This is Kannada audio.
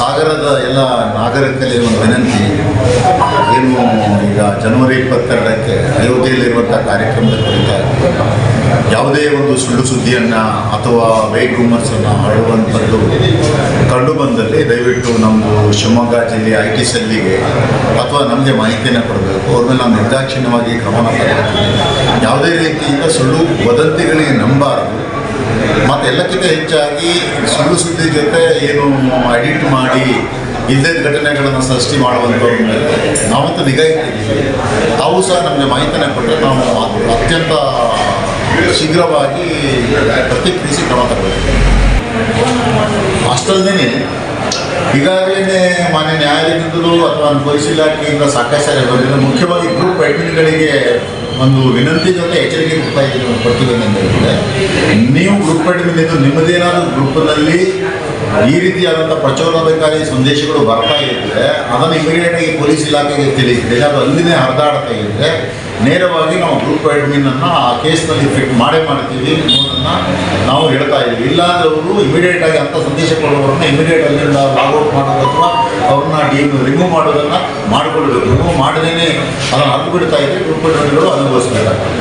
ಸಾಗರದ ಎಲ್ಲ ನಾಗರಿಕರಲ್ಲಿ ಒಂದು ವಿನಂತಿ. ಏನು ಈಗ ಜನವರಿ ಇಪ್ಪತ್ತೆರಡಕ್ಕೆ ಅಯೋಧ್ಯೆಯಲ್ಲಿರುವಂಥ ಕಾರ್ಯಕ್ರಮದ ಕುರಿತಾಗಿ ಯಾವುದೇ ಒಂದು ಸುಳ್ಳು ಸುದ್ದಿಯನ್ನು ಅಥವಾ ವೇಗ್ ರೂಮರ್ಸನ್ನು ಹರಡುವಂಥದ್ದು ಕಂಡು ಬಂದಲ್ಲಿ ದಯವಿಟ್ಟು ನಮ್ಮದು ಶಿವಮೊಗ್ಗ ಜಿಲ್ಲೆ ಐ ಟಿ ಸೆಲ್ಲಿಗೆ ಅಥವಾ ನಮಗೆ ಮಾಹಿತಿಯನ್ನು ಕೊಡಬೇಕು. ಅವ್ರ ಮೇಲೆ ನಾವು ನಿರ್ದಾಕ್ಷಿಣ್ಯವಾಗಿ ಗಮನ ಯಾವುದೇ ರೀತಿಯಿಂದ ಸುಳ್ಳು ವದಂತಿಗಳಿಗೆ ನಂಬಾರದು. ಎಲ್ಲಕ್ಕಿಂತ ಹೆಚ್ಚಾಗಿ ಸುಳ್ಳು ಸುದ್ದಿ ಜೊತೆ ಏನು ಎಡಿಟ್ ಮಾಡಿ ಇಲ್ಲದ ಘಟನೆಗಳನ್ನು ಸೃಷ್ಟಿ ಮಾಡುವಂಥವ್ರ ನಾವಂತೂ ನಿಗಾ ಇಟ್ಟಿದ್ದೀವಿ. ತಾವು ಸಹ ನಮಗೆ ಮಾಹಿತಿನ ಕೊಟ್ಟರೆ ನಾವು ಅತ್ಯಂತ ಶೀಘ್ರವಾಗಿ ಪ್ರತಿಕ್ರಿಯಿಸಿ ಕ್ರಮ ತಗೊಳ್ತೀವಿ. ಅಷ್ಟಲ್ಲದೇ ಈಗಾಗಲೇ ಮಾನ್ಯ ನ್ಯಾಯಾಲಯದಿಂದಲೂ ಅಥವಾ ಪೊಲೀಸ್ ಇಲಾಖೆಯಿಂದ ಸಾಕಷ್ಟು ಮುಖ್ಯವಾಗಿ ಗ್ರೂಪ್ ಅಡ್ಮಿನ್ಗಳಿಗೆ ಒಂದು ವಿನಂತಿ ಜೊತೆ ಎಚ್ಚರಿಕೆ ಕೊಡ್ತಾ ಇದ್ದೀನಿ ಕೊಡ್ತೀವಿ ಅಂತ ಹೇಳಿದ್ರೆ ನೀವು ಗ್ರೂಪ್ ಇದ್ದು ನಿಮ್ಮದೇನಾದರೂ ಗ್ರೂಪ್ನಲ್ಲಿ ಈ ರೀತಿಯಾದಂಥ ಪ್ರಚೋದನಕಾರಿ ಸಂದೇಶಗಳು ಬರ್ತಾ ಇದ್ದರೆ ಅದನ್ನು ಇಮಿಡಿಯೇಟ್ ಆಗಿ ಪೊಲೀಸ್ ಇಲಾಖೆಗೆ ತಿಳಿಸಿದ್ರೆ ಅದು ಅಲ್ಲಿನೇ ಹರಿದಾಡ್ತಾ ಇದ್ದರೆ ನೇರವಾಗಿ ನಾವು ಗ್ರೂಪ್ ಅಡ್ಮಿನನ್ನು ಆ ಕೇಸ್ನಲ್ಲಿ ಫಿಟ್ ಮಾಡೇ ಮಾಡ್ತೀವಿ ಅನ್ನೋದನ್ನು ನಾವು ಹೇಳ್ತಾ ಇದ್ದೀವಿ. ಇಲ್ಲಾಂದ್ರೆ ಅವರು ಇಮಿಡಿಯೇಟ್ ಆಗಿ ಅಂತ ಸಂದೇಶ ಕೊಡುವವ್ರನ್ನ ಇಮಿಡಿಯೇಟ್ ಅಲ್ಲಿಂದ ಲಾಗೌಟ್ ಮಾಡೋದು ಅಥವಾ ಅವ್ರನ್ನ ಡಿ ರಿಮೂವ್ ಮಾಡೋದನ್ನು ಮಾಡಿಕೊಳ್ಬೇಕು. ರಿಮೂವ್ ಮಾಡದೇನೆ ಅದನ್ನು ಹರಿದು ಬಿಡ್ತಾ ಇದ್ರೆ ಗ್ರೂಪ್ ಅಡ್ಮಿನ್ಗಳು ಅನುಭವಿಸ್ಬೇಕಾಗ್ತದೆ.